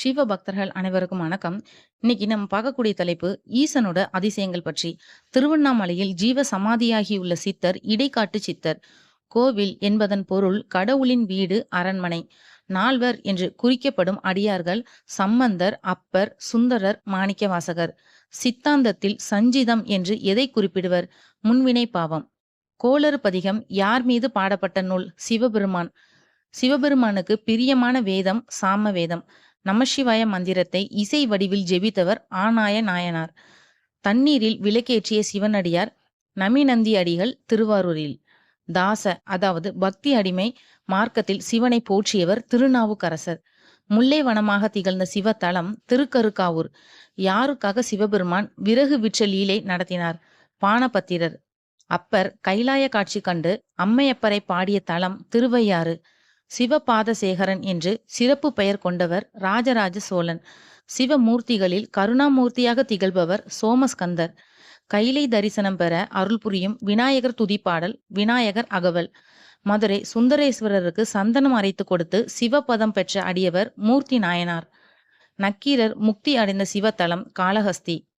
சிவ பக்தர்கள் அனைவருக்கும் வணக்கம். இன்னைக்கு நம்ம பார்க்கக்கூடிய தலைப்பு ஈசனோட அதிசயங்கள் பற்றி. திருவண்ணாமலையில் ஜீவ சமாதியாகியுள்ள சித்தர் இடைக்காட்டு சித்தர். கோவில் என்பதன் பொருள் கடவுளின் வீடு அரண்மனை. நால்வர் என்று குறிக்கப்படும் அடியார்கள் சம்பந்தர் அப்பர் சுந்தரர் மாணிக்கவாசகர். சித்தாந்தத்தில் சஞ்சிதம் என்று எதை குறிப்பிடுவர்? முன்வினை பாவம். கோளறு பதிகம் யார் மீது பாடப்பட்ட நூல்? சிவபெருமான். சிவபெருமானுக்கு பிரியமான வேதம் சாம வேதம். நமசிவாய மந்திரத்தை இசை வடிவில் ஜெபித்தவர் ஆனாய நாயனார். தண்ணீரில் விளக்கேற்றிய சிவனடியார் நமிநந்தி அடிகள் திருவாரூரில். தாச அதாவது பக்தி அடிமை மார்க்கத்தில் சிவனை போற்றியவர் திருநாவுக்கரசர். முல்லை வனமாக திகழ்ந்த சிவத்தலம் திருக்கருக்காவூர். யாருக்காக சிவபெருமான் விறகு விற்ற லீலை நடத்தினார்? பானபத்திரர் அப்பர் கைலாய காட்சி கண்டு அம்மையப்பரை பாடிய தலம் திருவையாறு. சிவபாதசேகரன் என்று சிறப்பு பெயர் கொண்டவர் ராஜராஜ சோழன். சிவமூர்த்திகளில் கருணாமூர்த்தியாக திகழ்பவர் சோமஸ்கந்தர். கைலை தரிசனம் பெற அருள் புரியும் விநாயகர் துதிப்பாடல் விநாயகர் அகவல். மதுரை சுந்தரேஸ்வரருக்கு சந்தனம் அரைத்து கொடுத்து சிவபதம் பெற்ற அடியவர் மூர்த்தி நாயனார். நக்கீரர் முக்தி அடைந்த சிவத்தலம் காளஹஸ்தி.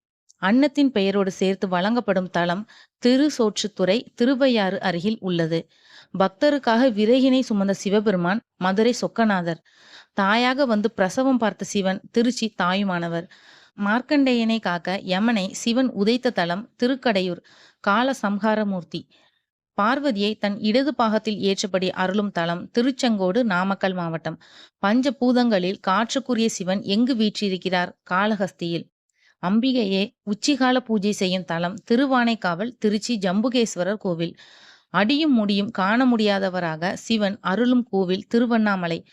அன்னத்தின் பெயரோடு சேர்த்து வழங்கப்படும் தலம் திரு சோற்றுத்துறை திருவையாறு அருகில் உள்ளது. பக்தருக்காக விரகினை சுமந்த சிவபெருமான் மதுரை சொக்கநாதர். தாயாக வந்து பிரசவம் பார்த்த சிவன் திருச்சி தாயுமானவர். மார்க்கண்டேயனை காக்க யமனை சிவன் உதைத்த தலம் திருக்கடையூர் கால சம்ஹாரமூர்த்தி பார்வதியை தன் இடது பாகத்தில் ஏற்றபடி அருளும் தலம் திருச்செங்கோடு நாமக்கல் மாவட்டம். பஞ்ச பூதங்களில் காற்றுக்குரிய சிவன் எங்கு வீற்றிருக்கிறார்? காளஹஸ்தியில். அம்பிகையே உச்சிகால பூஜை செய்யும் தலம் திருவானைக்காவல் திருச்சி ஜம்புகேஸ்வரர் கோவில். அடியும் முடியும் காண முடியாதவராக சிவன் அருளும் கோவில் திருவண்ணாமலை.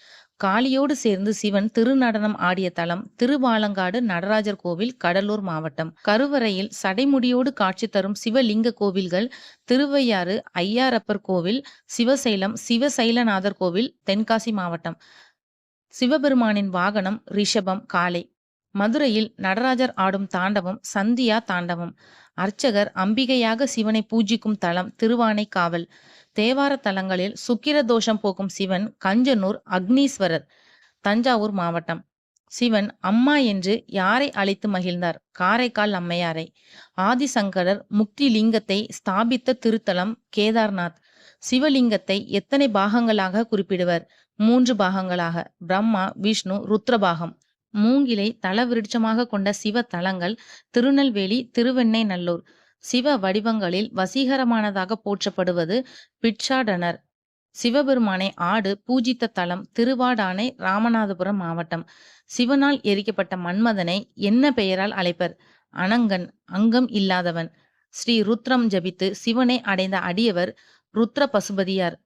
காளியோடு சேர்ந்து சிவன் திருநடனம் ஆடிய தலம் திருவாலங்காடு நடராஜர் கோவில் கடலூர் மாவட்டம். கருவறையில் சடைமுடியோடு காட்சி தரும் சிவலிங்க கோவில்கள் திருவையாறு ஐயாரப்பர் கோவில் சிவசைலம் சிவசைலநாதர் கோவில் தென்காசி மாவட்டம். சிவபெருமானின் வாகனம் ரிஷபம் காலை மதுரையில் நடராஜர் ஆடும் தாண்டவம் சந்தியா தாண்டவம். அர்ச்சகர் அம்பிகையாக சிவனை பூஜிக்கும் தலம் திருவானை காவல். தேவார தலங்களில் சுக்கிர தோஷம் போக்கும் சிவன் கஞ்சனூர் அக்னீஸ்வரர் தஞ்சாவூர் மாவட்டம். சிவன் அம்மா என்று யாரை அழைத்து மகிழ்ந்தார்? காரைக்கால் அம்மையாரை. ஆதிசங்கரர் முக்தி லிங்கத்தை ஸ்தாபித்த திருத்தலம் கேதார்நாத். சிவலிங்கத்தை எத்தனை பாகங்களாக குறிப்பிடுவர்? மூன்று பாகங்களாக. பிரம்மா விஷ்ணு ருத்ரபாகம். மூங்கிலை தல விருட்சமாக கொண்ட சிவ தலங்கள் திருநெல்வேலி திருவெண்ணை நல்லூர் சிவ வடிவங்களில் வசீகரமானதாக போற்றப்படுவது பிட்சாடனர் சிவபெருமானை ஆடு பூஜித்த தலம் திருவாடானை ராமநாதபுரம் மாவட்டம். சிவனால் எரிக்கப்பட்ட மன்மதனை என்ன பெயரால் அழைப்பர்? அனங்கன் அங்கம் இல்லாதவன். ஸ்ரீ ருத்ரம் ஜபித்து சிவனை அடைந்த அடியவர் ருத்ர பசுபதியார்.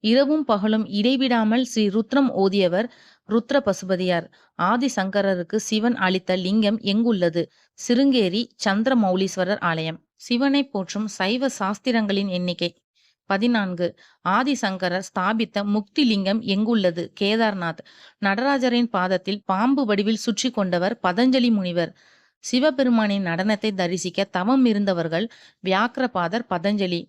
இரவும் பகலும் இடைவிடாமல் ஸ்ரீ ருத்ரம் ஓதியவர் ருத்ர பசுபதியார். ஆதிசங்கரருக்கு சிவன் அளித்த லிங்கம் எங்குள்ளது? சிருங்கேரி சந்திரமௌலீஸ்வரர் ஆலயம். சிவனை போற்றும் சைவ சாஸ்திரங்களின் எண்ணிக்கை பதினான்கு. ஆதிசங்கரர் ஸ்தாபித்த முக்தி லிங்கம் எங்குள்ளது? கேதார்நாத். நடராஜரின் பாதத்தில் பாம்பு வடிவில் சுற்றி கொண்டவர் பதஞ்சலி முனிவர். சிவபெருமானின் நடனத்தை தரிசிக்க தவம் இருந்தவர்கள் வியாக்கிரபாதர் பதஞ்சலி.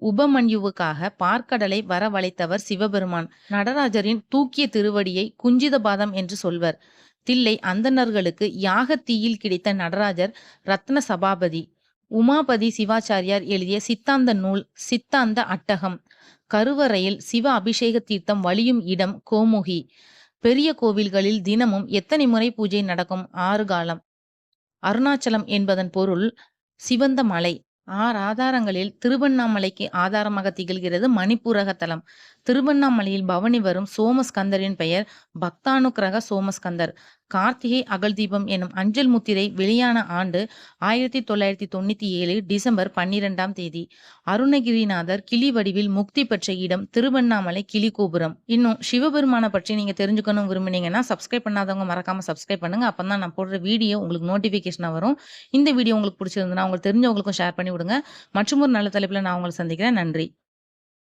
உபமன்யுவுக்காக பார்க்கடலை வரவழைத்தவர் சிவபெருமான். நடராஜரின் தூக்கிய திருவடியை குஞ்சித பாதம் என்று சொல்வர். தில்லை அந்தணர்களுக்கு யாக தீயில் கிடைத்த நடராஜர் ரத்ன சபாபதி. உமாபதி சிவாச்சாரியார் எழுதிய சித்தாந்த நூல் சித்தாந்த அட்டகம். கருவறையில் சிவ அபிஷேக தீர்த்தம் வழியும் இடம் கோமுகி. பெரிய கோவில்களில் தினமும் எத்தனை முறை பூஜை நடக்கும்? ஆறு காலம். அருணாச்சலம் என்பதன் பொருள் சிவந்த மலை. ஆறு ஆதாரங்களில் திருவண்ணாமலைக்கு ஆதாரமாக திகழ்கிறது மணிப்பூரக தலம் திருவண்ணாமலையில் பவனி வரும் சோமஸ்கந்தரின் பெயர் பக்தானுக்கிரக சோமஸ்கந்தர். கார்த்திகை அகல் தீபம் எனும் அஞ்சல் முத்திரை வெளியான ஆண்டு ஆயிரத்தி தொள்ளாயிரத்தி தொண்ணூத்தி ஏழு டிசம்பர் பன்னிரெண்டாம் தேதி. அருணகிரிநாதர் கிளி வடிவில் முக்தி பெற்ற இடம் திருவண்ணாமலை கிளி கோபுரம். இன்னும் சிவபெருமான பற்றி நீங்க தெரிஞ்சுக்கணும் விரும்புனீங்கன்னா சப்ஸ்கிரைப் பண்ணாதவங்க மறக்காம சப்ஸ்கிரைப் பண்ணுங்க. அப்பதான் நான் போடுற வீடியோ உங்களுக்கு நோட்டிபிகேஷனா வரும். இந்த வீடியோ உங்களுக்கு பிடிச்சிருந்ததுன்னா உங்களுக்கு தெரிஞ்சவங்களுக்கும் ஷேர் பண்ணி விடுங்க. மற்றும் ஒரு நல்ல தலைப்புல நான் உங்களை சந்திக்கிறேன். நன்றி.